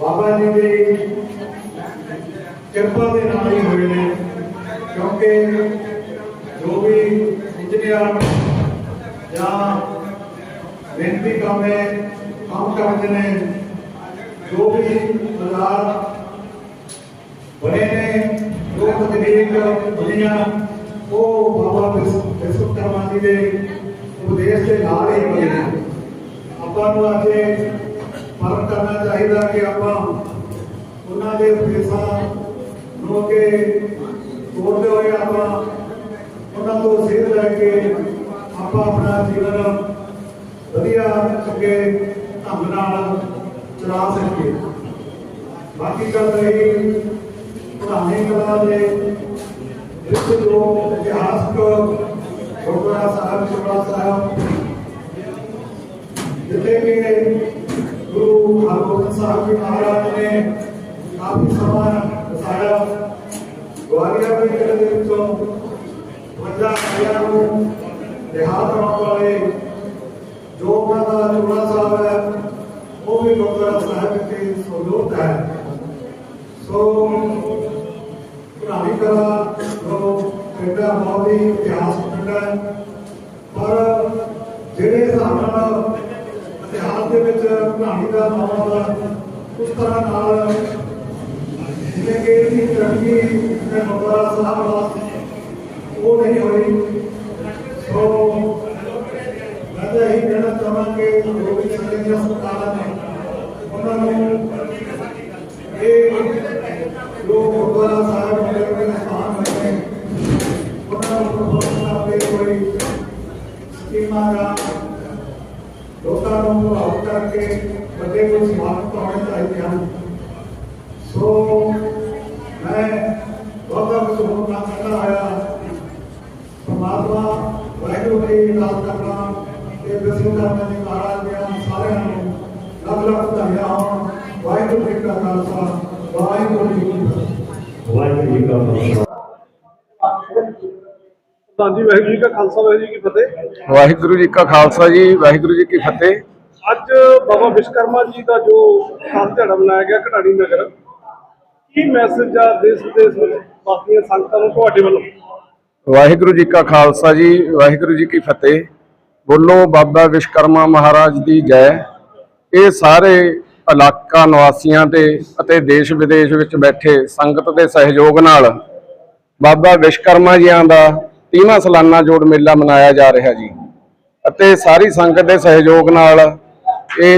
ਬਾਬਾ ਜੀ ਦੀ ਕਿਰਪਾ ਦੇ ਨਾਲ ਹੀ ਹੋਏ ਨੇ, ਕਿਉਂਕਿ ਜੋ ਵੀ ਇੰਜੀਨੀਅਰ ਜਾਂ ਬੇਨਤੀ ਕਰਨੇ ਕੰਮ ਕਰਦੇ ਨੇ, ਜੋ ਵੀ ਬਾਜ਼ਾਰ ਬਣੇ ਨੇ, ਜੋ ਤਕਨੀਕ ਬਣੀਆਂ, ਉਹ ਬਾਬਾ ਵਿਸ਼ਵ ਕਰਮਾ ਜੀ ਦੇ ਉਪਦੇਸ਼ ਦੇ ਨਾਲ ਹੀ ਬਣੇ ਨੇ। ਆਪਾਂ ਨੂੰ ਅੱਜ ਫ਼ਰਕ ਕਰਨਾ ਚਾਹੀਦਾ ਕਿ ਆਪਾਂ ਉਹਨਾਂ ਦੇ ਉਪਦੇਸ਼ਾਂ ਨੂੰ ਅੱਗੇ ਤੋੜਦੇ ਹੋਏ ਆਪਾਂ ਉਹਨਾਂ ਤੋਂ ਸੇਧ ਲੈ ਕੇ ਆਪਾਂ ਆਪਣਾ ਜੀਵਨ ਵਧੀਆ ਅੱਗੇ ਢੰਗ ਨਾਲ ਚਲਾ ਸਕੀਏ। ਬਾਕੀ ਗੱਲ ਰਹੀ ਪੁਰਾਣੇ ਕਲਾ ਦੇ ਇਸ ਜੋ ਇਤਿਹਾਸਕ ਗੁਰਦੁਆਰਾ ਸਾਹਿਬ ਚੋੜਾ ਸਾਹਿਬ ਜਿੱਥੇ ਕਿ ਹਰਗੋਬਿੰਦ ਸਾਹਿਬ ਮਹਾਰਾਜ ਨੇ ਕਾਫੀ ਸਮਾਂ ਵਸਾਇਆ ਗਵਾਲੀਅਰ ਦੇ ਕਿਲੇ ਦੇ ਵਿੱਚੋਂ ਵੱਡਾ ਆਇਆ ਨੂੰ ਦੇਹਾਤ ਕਰਾਉਣ ਵਾਲੇ ਜੋ ਉਹਨਾਂ ਦਾ ਚੋੜਾ ਸਾਹਿਬ ਹੈ, ਉਹ ਵੀ ਗੁਰਦੁਆਰਾ ਸਾਹਿਬ ਦੇ ਸੋਲੋਤ ਹੈ। ਸੋ ਪੁਰਾਣੀ ਕਲਾ ਜੋ ਪਿੰਡਾ ਬਹੁਤ ਹੀ ਇਤਿਹਾਸ ਪਿੰਡਾ ਹੈ, ਪਰ ਦੇ ਵਿੱਚ ਕਹਾਣੀ ਦਾ ਮਾਮਲਾ ਉਸ ਤਰ੍ਹਾਂ ਨਾਲ ਜਿਵੇਂ ਕਿ ਇਹਦੀ ਤਰੱਕੀ ਦੇ ਗੁਰਦੁਆਰਾ ਸਾਹਿਬ ਵਾਸਤੇ ਉਹ ਨਹੀਂ ਹੋਈ। ਸੋ ਮੈਂ ਤਾਂ ਇਹੀ ਕਹਿਣਾ ਚਾਹਾਂਗੇ ਜੋ ਵੀ ਸਾਡੇ ਦੀਆਂ ਸਰਕਾਰਾਂ ਨੇ ਉਹਨਾਂ ਨੂੰ ਇਹ ਜੋ ਗੁਰਦੁਆਰਾ ਸਾਹਿਬ ਦੇ ਵਿੱਚ ਸਥਾਨ ਬਣੇ ਉਹਨਾਂ ਨੂੰ ਪ੍ਰਬੰਧ ਕਰਦੇ ਕੋਈ ਸਕੀਮਾਂ ਦਾ ਲੋਕਾਂ ਨੂੰ ਪ੍ਰਭਾਵਿਤ ਕਰਕੇ ਵੱਡੇ ਕੋਈ ਸਮਾਰਟ ਪਾਉਣੇ ਚਾਹੀਦੇ ਹਨ। ਸੋ ਮੈਂ ਬਹੁਤਾ ਕੁਝ ਹੋਰ ਨਾ ਕਰਨਾ ਹੋਇਆ ਪਰਮਾਤਮਾ ਵਾਹਿਗੁਰੂ ਦੀ ਨਾਮ ਕਰਨਾ ਤੇ ਬਿਸਮਿਲ੍ਲਾ ਕਰਨਾ ਦੀ ਮਹਾਰਾਜ ਦੇ ਸਾਰਿਆਂ ਨੂੰ ਲੱਖ ਲੱਖ ਧੰਨਵਾਦ ਹੋਣ। ਵਾਹਿਗੁਰੂ ਜੀ ਕਾ ਖਾਲਸਾ ਵਾਹਿਗੁਰੂ ਜੀ ਕੀ ਫਤਿਹ। ਵਾਹਿਗੁਰੂ ਜੀ ਕਾ ਖਾਲਸਾ। ਹਾਂਜੀ ਵਾਹਿਗੁਰੂ ਜੀ ਕਾ ਖਾਲਸਾ ਵਾਹਿਗੁਰੂ ਜੀ ਕੀ ਫਤਿਹ। ਵਾਹਿਗੁਰੂ ਜੀ ਕਾ ਖਾਲਸਾ ਜੀ ਵਾਹਿਗੁਰੂ ਜੀ ਕੀ ਫਤਿਹ। ਅੱਜ ਬਾਬਾ ਵਿਸ਼ਕਰਮਾ ਜੀ ਦਾ ਜੋ ਖਾਸ ਦਿਹਾੜਾ ਮਨਾਇਆ ਗਿਆ ਘਟਾੜੀ ਨਗਰ, ਕੀ ਮੈਸੇਜ ਆ ਦੇਸ਼ ਵਿਦੇਸ਼ ਵਿੱਚ ਬਾਕੀਆਂ ਸੰਗਤਾਂ ਨੂੰ ਤੁਹਾਡੇ ਵੱਲੋਂ? ਵਾਹਿਗੁਰੂ ਜੀ ਕਾ ਖਾਲਸਾ ਜੀ, ਵਾਹਿਗੁਰੂ ਜੀ ਕੀ ਫਤਿਹ। ਬੋਲੋ ਬਾਬਾ ਵਿਸ਼ਕਰਮਾ ਮਹਾਰਾਜ ਦੀ ਜੈ। ਇਹ ਸਾਰੇ ਇਲਾਕਾ ਨਿਵਾਸੀਆਂ ਦੇ ਅਤੇ ਦੇਸ਼ ਵਿਦੇਸ਼ ਵਿੱਚ ਬੈਠੇ ਸੰਗਤ ਦੇ ਸਹਿਯੋਗ ਨਾਲ ਬਾਬਾ ਵਿਸ਼ਕਰਮਾ ਜੀਆਂ ਦਾ 30ਵਾਂ ਸਾਲਾਨਾ ਜੋੜ ਮੇਲਾ ਮਨਾਇਆ ਜਾ ਰਿਹਾ ਜੀ। ਅਤੇ ਸਾਰੀ ਸੰਗਤ ਦੇ ਸਹਿਯੋਗ ਨਾਲ ਇਹ